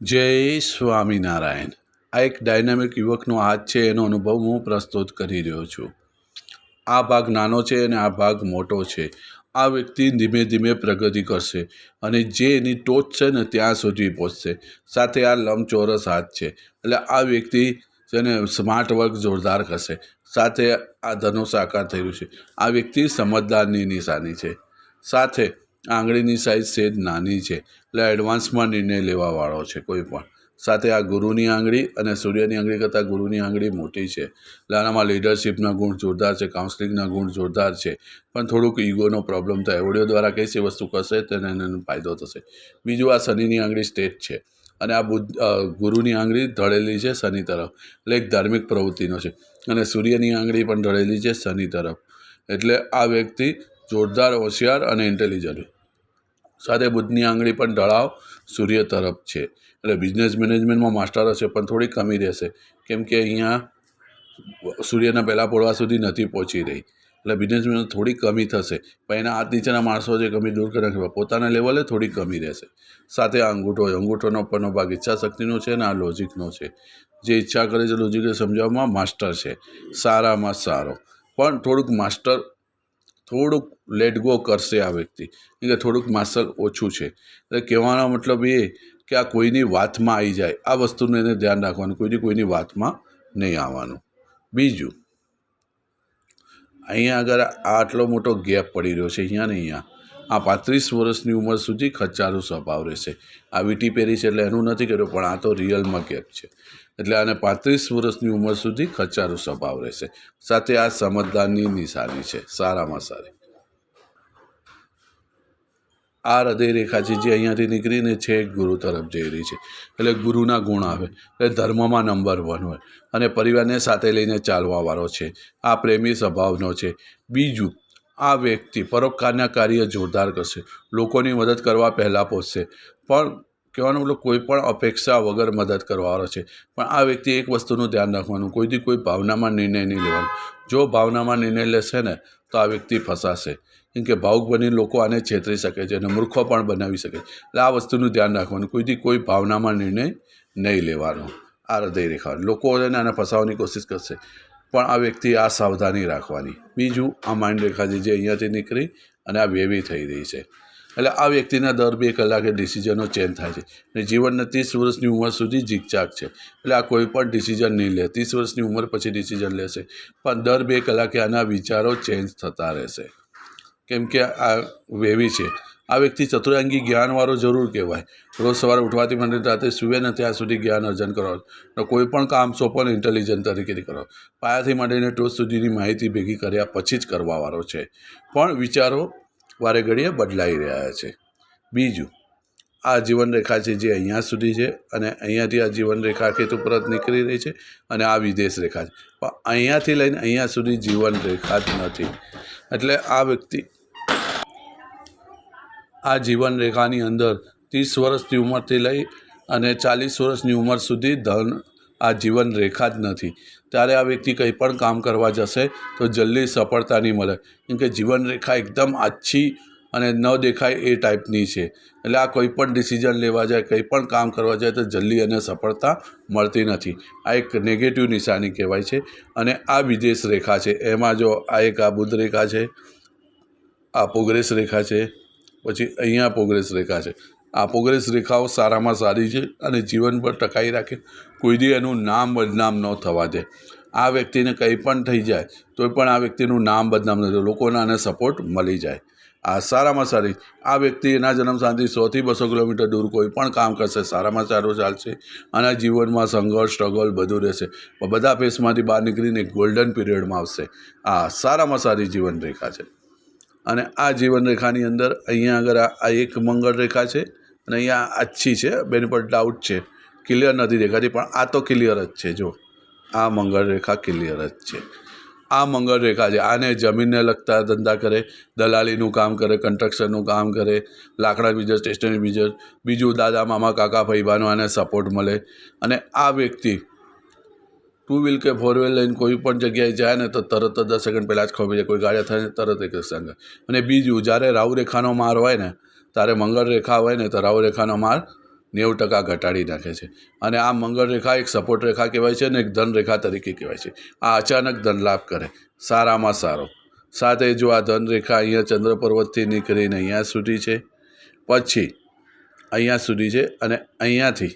જય સ્વામિનારાયણ. આ એક ડાયનામિક યુવકનો હાથ છે, એનો અનુભવ હું પ્રસ્તુત કરી રહ્યો છું. આ ભાગ નાનો છે અને આ ભાગ મોટો છે. આ વ્યક્તિ ધીમે ધીમે પ્રગતિ કરશે અને જે એની ટોચ છે ને ત્યાં સુધી પહોંચશે. સાથે આ લંબચોરસ હાથ છે. એટલે આ વ્યક્તિ જેને સ્માર્ટ વર્ક જોરદાર કરશે. સાથે આ ધનુષ આકાર થયું છે. આ વ્યક્તિ સમજદારની નિશાની છે. સાથે આંગળીની સાઈઝ સેજ નાની છે. એટલે એડવાન્સમાં નિર્ણય લેવાવાળો છે કોઈ પણ. સાથે આ ગુરુની આંગળી અને સૂર્યની આંગળી કરતાં ગુરુની આંગળી મોટી છે. એટલે આનામાં લીડરશિપના ગુણ જોરદાર છે કાઉન્સલિંગના ગુણ જોરદાર છે. પણ થોડુંક ઈગોનો પ્રોબ્લેમ થાય. ઓડિયો દ્વારા કઈ સી વસ્તુ કરશે તેને એને ફાયદો થશે. બીજું આ શનિની આંગળી સ્ટેટ છે. અને આ બુદ્ધ ગુરુની આંગળી ઢળેલી છે શનિ તરફ. એટલે એક ધાર્મિક પ્રવૃત્તિનો છે. અને સૂર્યની આંગળી પણ ઢળેલી છે શનિ તરફ. એટલે આ વ્યક્તિ જોરદાર, હોશિયાર અને ઇન્ટેલિજન્ટ સાથે બુધની આંગળી પણ ઢળાવ સૂર્ય તરફ છે. એટલે બિઝનેસ મેનેજમેન્ટમાં માસ્ટર હશે પણ થોડી કમી રહેશે. કેમ કે અહીંયા સૂર્યના પહેલાં પોળવા સુધી નથી પહોંચી રહી. એટલે બિઝનેસમેન થોડી કમી થશે. પણ એના હાથ નીચેના માણસો જે કમી દૂર કરી પોતાના લેવલે થોડી કમી રહેશે. સાથે આ અંગૂઠો હોય અંગૂઠોનો ઉપરનો ભાગ ઈચ્છા શક્તિનો છે અને આ લોજિકનો છે. જે ઈચ્છા કરે છે લોજિકને સમજાવવામાં માસ્ટર છે. સારામાં સારો. પણ થોડુંક માસ્ટર થોડુંક લેટ ગો કરશે આ વ્યક્તિ. કેમ કે થોડુંક માસલ ઓછું છે. એટલે કહેવાનો મતલબ એ કે આ કોઈની વાતમાં આવી જાય. આ વસ્તુનું એને ધ્યાન રાખવાનું. કોઈની કોઈની વાતમાં નહીં આવવાનું. બીજું. અહીંયા આગળ આટલો મોટો ગેપ પડી રહ્યો છે. અહીંયા ને અહીંયા. આ પાંત્રીસ વર્ષની ઉંમર સુધી ખર્ચારો સ્વભાવ રહેશે. આ વીટી પહેરી છે એટલે એનું નથી કર્યું, પણ આ તો રિયલમાં ગેપ છે. એટલે આને પાંત્રીસ વર્ષની ઉંમર સુધી ખર્ચારો સ્વભાવ રહેશે. સાથે આ સમજદારની નિશાની છે. સારામાં સારી. આ હૃદયરેખા છે જે અહીંયાથી નીકળીને છેક ગુરુ તરફ જઈ રહી છે. એટલે ગુરુના ગુણ આવે, એટલે ધર્મમાં નંબર વન હોય. અને પરિવારને સાથે લઈને ચાલવાવાળો છે. આ પ્રેમી સ્વભાવનો છે. બીજું આ વ્યક્તિ પરોપકારના કાર્ય જોરદાર કરશે. લોકોની મદદ કરવા પહેલાં પહોંચશે. પણ કહેવાનો મતલબ કોઈ પણ અપેક્ષા વગર મદદ કરવાવાળો છે. પણ આ વ્યક્તિ એક વસ્તુનું ધ્યાન રાખવાનું, કોઈથી કોઈ ભાવનામાં નિર્ણય નહીં લેવાનો. જો ભાવનામાં નિર્ણય લેશે ને, તો આ વ્યક્તિ ફસાશે. કેમ કે ભાવુક બની લોકો આને છેતરી શકે છે અને મૂર્ખો પણ બનાવી શકે છે. એટલે આ વસ્તુનું ધ્યાન રાખવાનું, કોઈથી કોઈ ભાવનામાં નિર્ણય નહીં લેવાનો. આ હૃદય રેખા લોકો આને ફસાવવાની કોશિશ કરશે. પણ આ વ્યક્તિ આ સાવધાની રાખવાની. બીજું, આ માઇન્ડ રેખા જે અહીંયાથી નીકળી અને આ વેવી થઈ રહી છે. એટલે આ વ્યક્તિના દર બે કલાકે ડિસિઝનો ચેન્જ થાય છે. અને જીવનના ત્રીસ વર્ષની ઉંમર સુધી જીકચાક છે. એટલે આ કોઈ પણ ડિસિઝન નહીં લે. ત્રીસ વર્ષની ઉંમર પછી ડિસિઝન લેશે. પણ દર બે કલાકે આના વિચારો ચેન્જ થતા રહેશે. કેમ કે આ વેવી છે. આ વ્યક્તિ ચતુરાંગી જ્ઞાનવાળો જરૂર કહેવાય. રોજ સવારે ઉઠવાથી માંડી રાતે સૂવે ને ત્યાં સુધી જ્ઞાન અર્જન કરો. કોઈ પણ કામ સોંપો ઇન્ટેલિજન્ટ તરીકેથી કરો. પાયાથી માંડીને ટોચ સુધીની માહિતી ભેગી કર્યા પછી જ કરવાવાળો છે. પણ વિચારો વારે ઘડીએ બદલાઈ રહ્યા છે. બીજું, આ જીવન રેખા છે જે અહીંયા સુધી છે અને અહીંયાથી આ જીવન રેખા કેતુ પરત નીકળી રહી છે અને આ વિદેશ રેખા છે. પણ અહીંયાથી લઈને અહીંયા સુધી જીવન રેખા જ નથી. એટલે આ વ્યક્તિ આ જીવન રેખાની અંદર ત્રીસ વર્ષની ઉંમરથી લઈ અને ચાલીસ વર્ષની ઉંમર સુધી ધન આ જીવન રેખા જ નથી. ત્યારે આ વ્યક્તિ કંઈ પણ કામ કરવા જશે તો જલ્દી સફળતા નહીં મળે. કેમ કે જીવન રેખા એકદમ આછી અને ન દેખાય એ ટાઈપની છે. એટલે આ કોઈ પણ ડિસિઝન લેવા જાય, કંઈ પણ કામ કરવા જાય તો જલ્દી અને સફળતા મળતી નથી. આ એક નેગેટિવ નિશાની કહેવાય છે. અને આ વિદેશ રેખા છે. એમાં જો આ એક આ બુદ્ધ રેખા છે, આ પ્રોગ્રેસ રેખા છે પછી અહીંયા પ્રોગ્રેસ રેખા છે. આ પ્રોગ્રેસ રેખાઓ સારામાં સારી છે અને જીવન પર ટકાઈ રાખે. કોઈ દી એનું નામ બદનામ ન થવા દે. આ વ્યક્તિને કંઈ પણ થઈ જાય, તોય પણ આ વ્યક્તિનું નામ બદનામ ન થાય. લોકોને આને સપોર્ટ મળી જાય. આ સારામાં સારી. આ વ્યક્તિ એના જન્મ સોથી બસો કિલોમીટર દૂર કોઈ પણ કામ કરશે, સારામાં સારું ચાલશે અને જીવનમાં સંઘર્ષ સ્ટ્રગલ બધું રહેશે. બધા ફેસમાંથી બહાર નીકળીને ગોલ્ડન પીરિયડમાં આવશે. આ સારામાં સારી જીવન રેખા છે. અને આ જીવન રેખાની અંદર અહીંયા આગળ આ એક મંગળ રેખા છે અને અહીંયા આછી છે, બેની પર ડાઉટ છે. ક્લિયર નથી દેખાતી, પણ આ તો ક્લિયર જ છે જો આ મંગળ રેખા ક્લિયર જ છે. આ મંગળ રેખા છે. આને જમીનને લગતા ધંધા કરે, દલાલીનું કામ કરે કન્સ્ટ્રક્શનનું કામ કરે, લાકડા બિઝનેસ સ્ટેશનરી બિઝનેસ બીજું દાદા, મામા, કાકા ભાઈબાનો આને સપોર્ટ મળે. અને આ વ્યક્તિ ટુ વ્હીલ કે ફોર વ્હીલ લઈને કોઈ પણ જગ્યાએ જાય ને તો તરત જ દસ સેકન્ડ પહેલાં જ ખબર જાય કોઈ ગાડી થાય ને તરત એક સંગે અને બીજું, જ્યારે રાહુ રેખાનો માર હોય ને, ત્યારે મંગળ રેખા હોય ને, તો રાહુ રેખાનો માર નેવું ટકા ઘટાડી નાખે છે. અને આ મંગળ રેખા એક સપોર્ટ રેખા કહેવાય છે અને એક ધન રેખા તરીકે કહેવાય છે. આ અચાનક ધન લાભ કરે. સારામાં સારો. સાથે જો આ ધન રેખા અહીંયા ચંદ્ર પર્વતથી નીકળીને અહીંયા સુધી છે, પછી અહીંયા સુધી છે અને અહીંયાથી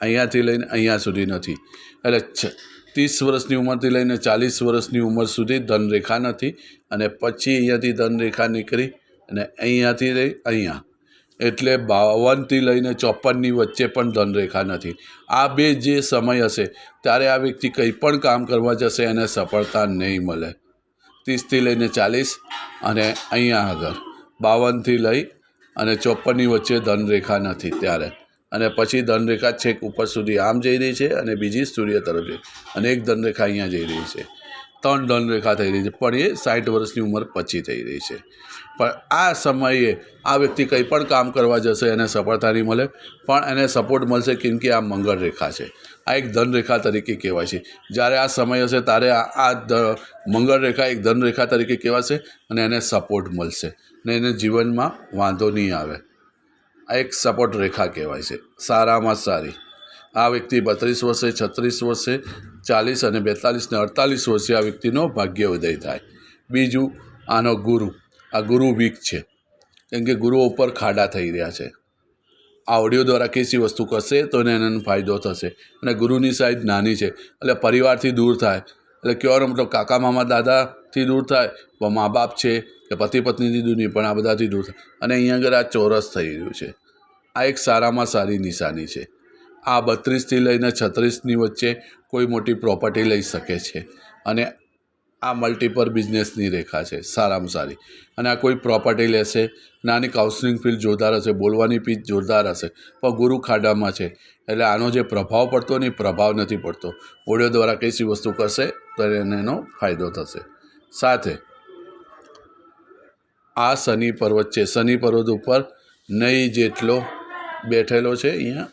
અહીંયાથી લઈને અહીંયા સુધી નથી. એટલે ત્રીસ વર્ષની ઉંમરથી લઈને ચાલીસ વર્ષની ઉંમર સુધી ધનરેખા નથી અને પછી અહીંયાથી ધનરેખા નીકળી અને અહીંયાથી લઈ અહીંયા. એટલે બાવનથી લઈને ચોપનની વચ્ચે પણ ધનરેખા નથી. આ બે જે સમય હશે, ત્યારે આ વ્યક્તિ કંઈ પણ કામ કરવા જશે, એને સફળતા નહીં મળે. ત્રીસથી લઈને ચાલીસ અને અહીંયા આગળ. બાવનથી લઈ અને ચોપનની વચ્ચે ધનરેખા નથી ત્યારે. અને પછી ધનરેખા છેક ઉપર સુધી આમ જઈ રહી છે અને બીજી સૂર્ય તરફ જઈ અને એક ધનરેખા અહીંયા જઈ રહી છે. ત્રણ ધનરેખા થઈ રહી છે, પણ એ સાઠ વર્ષની ઉંમર પછી થઈ રહી છે. પણ આ સમયે આ વ્યક્તિ કંઈ પણ કામ કરવા જશે એને સફળતા નહીં મળે, પણ એને સપોર્ટ મળશે કેમ કે આ મંગળ રેખા છે. આ એક ધનરેખા તરીકે કહેવાય છે. જ્યારે આ સમય હશે ત્યારે આ આ મંગળ રેખા એક ધનરેખા તરીકે કહેવાશે અને એને સપોર્ટ મળશે અને એને જીવનમાં વાંધો નહીં આવે. આ એક સપોર્ટ રેખા કહેવાય છે. સારામાં સારી. આ વ્યક્તિ બત્રીસ વર્ષે, છત્રીસ વર્ષે, ચાલીસ અને બેતાલીસ ને અડતાલીસ વર્ષે આ વ્યક્તિનો ભાગ્ય ઉદય થાય. બીજું, આનો ગુરુ. આ ગુરુ વીક છે. કેમ કે ગુરુ ઉપર ખાડા થઈ રહ્યા છે. આ ઓડિયો દ્વારા કેસી વસ્તુ કરશે તો એને એનો ફાયદો થશે. અને ગુરુની સાઈઝ નાની છે. એટલે પરિવારથી દૂર થાય. એટલે કહેવાનો મતલબ કાકા, મામા, દાદાથી દૂર થાય. મા બાપ છે. કે પતિ પત્નીથી દૂર નહીં પણ આ બધાથી દૂર અને અહીંયા આગળ આ ચોરસ થઈ રહ્યું છે. આ એક સારામાં સારી નિશાની છે. આ બત્રીસથી લઈને છત્રીસની વચ્ચે કોઈ મોટી પ્રોપર્ટી લઈ શકે છે. અને આ મલ્ટીપર બિઝનેસની રેખા છે, સારામાં સારી. અને આ કોઈ પ્રોપર્ટી લેશે, નાની કાઉન્સિલિંગ ફીલ્ડ જોરદાર હશે, બોલવાની પીચ જોરદાર હશે, પણ ગુરુ ખાડામાં છે. એટલે આનો જે પ્રભાવ પડતો ને એ પ્રભાવ નથી પડતો. ઓડિયો દ્વારા કઈ સી વસ્તુ કરશે, તો એને એનો ફાયદો થશે. સાથે આ શનિ પર્વત છે. શનિ પર્વત ઉપર નહીં જેટલો બેઠેલો છે અહીંયા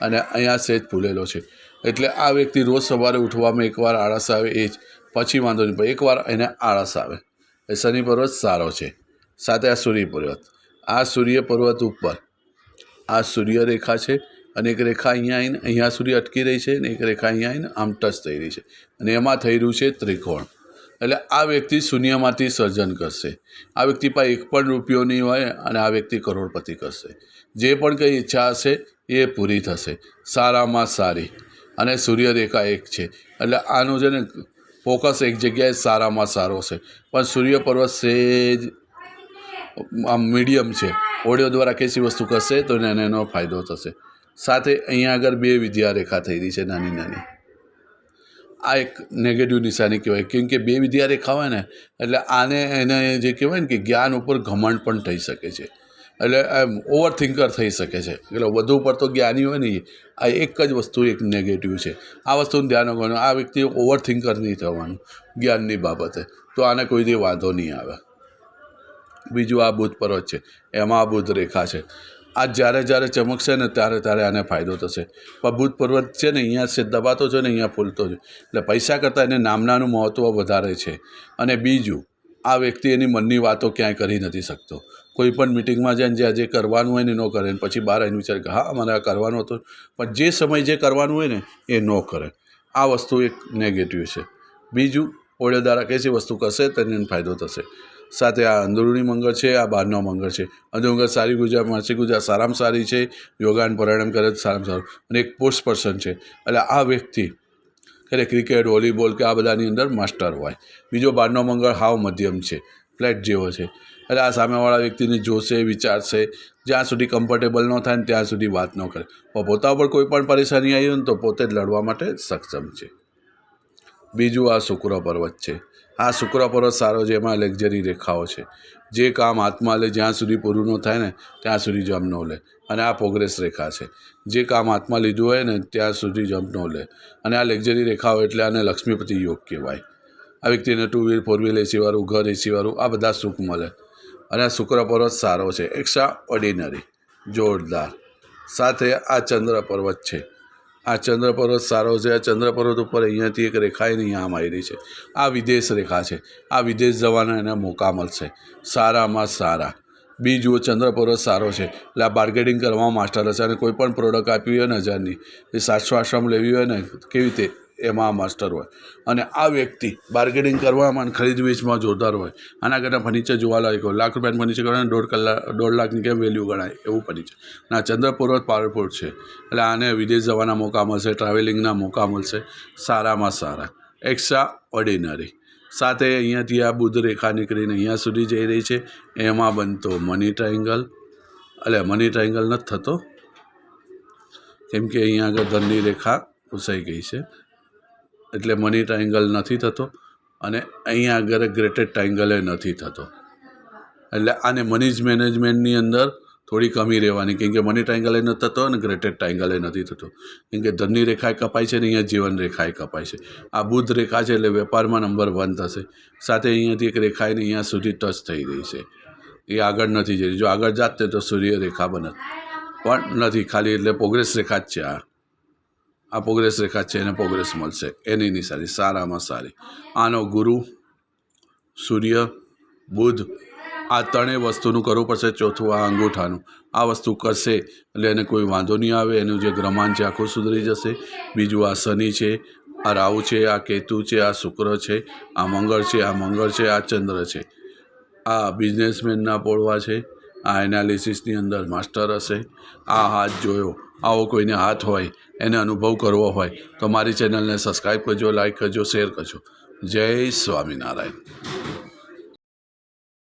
અને અહીંયા સેજ ફૂલેલો છે. એટલે આ વ્યક્તિ રોજ સવારે ઉઠવામાં એકવાર આળસ આવે એ જ. પછી વાંધો નહીં, પણ એકવાર એને આળસ આવે. એ શનિ પર્વત સારો છે. સાથે આ સૂર્ય પર્વત. આ સૂર્ય પર્વત ઉપર આ સૂર્ય રેખા છે અને એક રેખા અહીંયા આવીને, અહીંયા સુધી અટકી રહી છે અને એક રેખા અહીંયા આવીને આમ ટચ થઈ રહી છે. અને એમાં થઈ રહ્યું છે ત્રિકોણ. એટલે આ વ્યક્તિ શૂન્યમાંથી સર્જન કરશે. આ વ્યક્તિ પાસે એક પણ રૂપિયો નહીં હોય અને આ વ્યક્તિ કરોડપતિ કરશે. જે પણ કંઈ ઈચ્છા હશે એ પૂરી થશે. સારામાં સારી. અને સૂર્યરેખા એક છે. એટલે આનું છે ને ફોકસ એક જગ્યાએ સારામાં સારો છે. પણ સૂર્ય પર્વત સેજ આમ મીડિયમ છે. ઓડિયો દ્વારા કેસી વસ્તુ કરશે તો એને એનો ફાયદો થશે. સાથે અહીંયા આગળ બે વિદ્યા રેખા થઈ રહી છે નાની નાની. આ એક નેગેટિવ નિશાની કહેવાય. કેમ કે બે વિદ્યા રેખા હોય ને, એટલે આને એને જે કહેવાય ને કે જ્ઞાન ઉપર ઘમંડ પણ થઈ શકે છે. એટલે એમ ઓવર થિંકર થઈ શકે છે. એટલે વધુ પડતો જ્ઞાની હોય ને આ એક જ વસ્તુ એક નેગેટિવ છે. આ વસ્તુનું ધ્યાન રાખવાનું, આ વ્યક્તિ ઓવર થિંકર નહીં થવાનું જ્ઞાનની બાબતે. તો આને કોઈ દી વાંધો નહીં આવે. બીજું આ બુધ પર્વત છે. એમાં આ બુધ રેખા છે. આ જ્યારે જ્યારે ચમકશે ને ત્યારે ત્યારે આને ફાયદો થશે. બુધ પર્વત છે ને અહીંયા છે દબાતો છે ને અહીંયા ફૂલતો છે. એટલે પૈસા કરતાં એને નામનાનું મહત્ત્વ વધારે છે. અને બીજું, આ વ્યક્તિ એની મનની વાતો ક્યાંય કરી નથી શકતો. કોઈ પણ મિટિંગમાં જાય જે જે કરવાનું હોય ને ન કરે. ને પછી બહાર આવીને વિચારે કે હા મારે આ કરવાનું હતું. પણ જે સમય જે કરવાનું હોય ને એ ન કરે. આ વસ્તુ એક નેગેટિવ છે. બીજું ઓળે દ્વારા કઈ વસ્તુ કરશે તેને ફાયદો થશે. સાથે આ અંદરૂની મંગળ છે, આ બહારનો મંગળ છે. અંદરૂ મંગળ સારી ગુજરાત માનસિક ગુજરાત સારામાં સારી છે, યોગાન પરિણામ કરે સારામાં સારું. અને એક પોસ્ટ પર્સન છે. એટલે આ વ્યક્તિ, ખરે ક્રિકેટ, વોલીબોલ કે આ બધાની અંદર માસ્ટર હોય. બીજો બહારનો મંગળ હાવ મધ્યમ છે, ફ્લેટ જેવો છે. એટલે આ સામેવાળા વ્યક્તિને જોશે, વિચારશે, જ્યાં સુધી કમ્ફર્ટેબલ ન થાય ને ત્યાં સુધી વાત ન કરે. પણ પોતા ઉપર કોઈ પણ પરેશાની આવી હોય ને તો પોતે જ લડવા માટે સક્ષમ છે. બીજું આ શુક્ર પર્વત છે. આ શુક્ર પર્વત સારો છે, એમાં લક્ઝરી રેખાઓ છે. જે કામ હાથમાં લે, જ્યાં સુધી પૂરું ન થાય ને, ત્યાં સુધી જમ ન લે. અને આ પ્રોગ્રેસ રેખા છે. જે કામ હાથમાં લીધું હોય ને, ત્યાં સુધી જમ્પ ન લે. અને આ લક્ઝરી રેખાઓ એટલે આને લક્ષ્મીપતિ યોગ કહેવાય. આ વ્યક્તિને ટુ વ્હીલ ફોર વ્હીલ એસીવાળું ઘર એસીવાળું આ બધા સુખ મળે. અને આ શુક્ર પર્વત સારો છે. એક્સ્ટ્રા ઓર્ડિનરી જોરદાર. સાથે આ ચંદ્ર પર્વત છે. આ ચંદ્ર પર્વત સારો છે. આ ચંદ્ર પર્વત ઉપર અહીંયાથી એક રેખા એની આમ આવી છે. આ વિદેશ રેખા છે. આ વિદેશ જવાના એને મોકા મળશે સારામાં સારા. બી જુઓ પર્વત સારો છે. એટલે આ બાર્ગેનિંગ કરવામાં માસ્ટર હશે અને કોઈ પણ પ્રોડક્ટ આપવી હોય ને હજારની. એ સાતસો આશ્રમ લેવી હોય ને, કેવી રીતે? એમાં માસ્ટર હોય. અને આ વ્યક્તિ બાર્ગેનિંગ કરવામાં અને ખરીદ વેચમાં જોરદાર હોય. આના કરતાં ફર્નિચર જોવાલાયક હોય. લાખ રૂપિયાનું ફર્નિચર ગણાય દોઢ કલાક, દોઢ લાખની કેમ વેલ્યુ ગણાય? એવું ફર્નિચર અને આ ચંદ્રપૂર્વક પાવરફુલ છે. એટલે આને વિદેશ જવાના મોકા મળશે ટ્રાવેલિંગના મોકા મળશે. સારામાં સારા. એક્સ્ટ્રા ઓર્ડિનરી સાથે અહીંયાથી આ બુદ્ધ રેખા નીકળીને અહીંયા સુધી જઈ રહી છે. એમાં બનતો મની ટ્રાયંગલ એટલે મની ટ્રાયંગલ નથી થતો. કેમ કે અહીંયા આગળ ધનની રેખા ઘૂસાઈ ગઈ છે. એટલે મની ટ્રાયંગલ નથી થતો અને અહીંયા આગળ ગ્રેટેડ ટ્રાયંગલે નથી થતો. એટલે આને મનીજ મેનેજમેન્ટની અંદર થોડી કમી રહેવાની, કેમ કે મની ટ્રાઇંગલે નથી થતો અને ગ્રેટેડ ટ્રાયંગલે નથી થતો. કેમ કે ધનની રેખાએ કપાય છે ને અહીંયા જીવન રેખાએ કપાય છે. આ બુદ્ધ રેખા છે એટલે વેપારમાં નંબર વન થશે. સાથે અહીંયાથી એક રેખાઈને અહીંયા સુધી ટચ થઈ રહી છે. એ આગળ નથી જઈ જો આગળ જાત તો સૂર્ય રેખા બનત પણ નથી, ખાલી એટલે પ્રોગ્રેસ રેખા જ છે આ. આ પ્રોગ્રેસ રેખા છે એને પ્રોગ્રેસ મળશે. એની નિશાની સારામાં સારી. આનો ગુરુ, સૂર્ય, બુધ, આ ત્રણેય વસ્તુનું કરવું પડશે ચોથું આ અંગૂઠાનું. આ વસ્તુ કરશે એટલે એને કોઈ વાંધો નહીં આવે. એનું જે ગ્રહમાન છે આખું સુધરી જશે. બીજું આ શનિ છે, આ રાહુ છે, આ કેતુ છે, આ શુક્ર છે, આ મંગળ છે, આ મંગળ છે, આ ચંદ્ર છે. આ બિઝનેસમેનના પોળવા છે. આ એનાલિસિસની અંદર માસ્ટર હશે. આ હાથ જોયો. આવો કોઈને હાથ હોય, એને અનુભવ કરવો હોય, તો મારી ચેનલને સબસ્ક્રાઈબ કરજો લાઈક કરજો શેર કરજો. જય સ્વામિનારાયણ.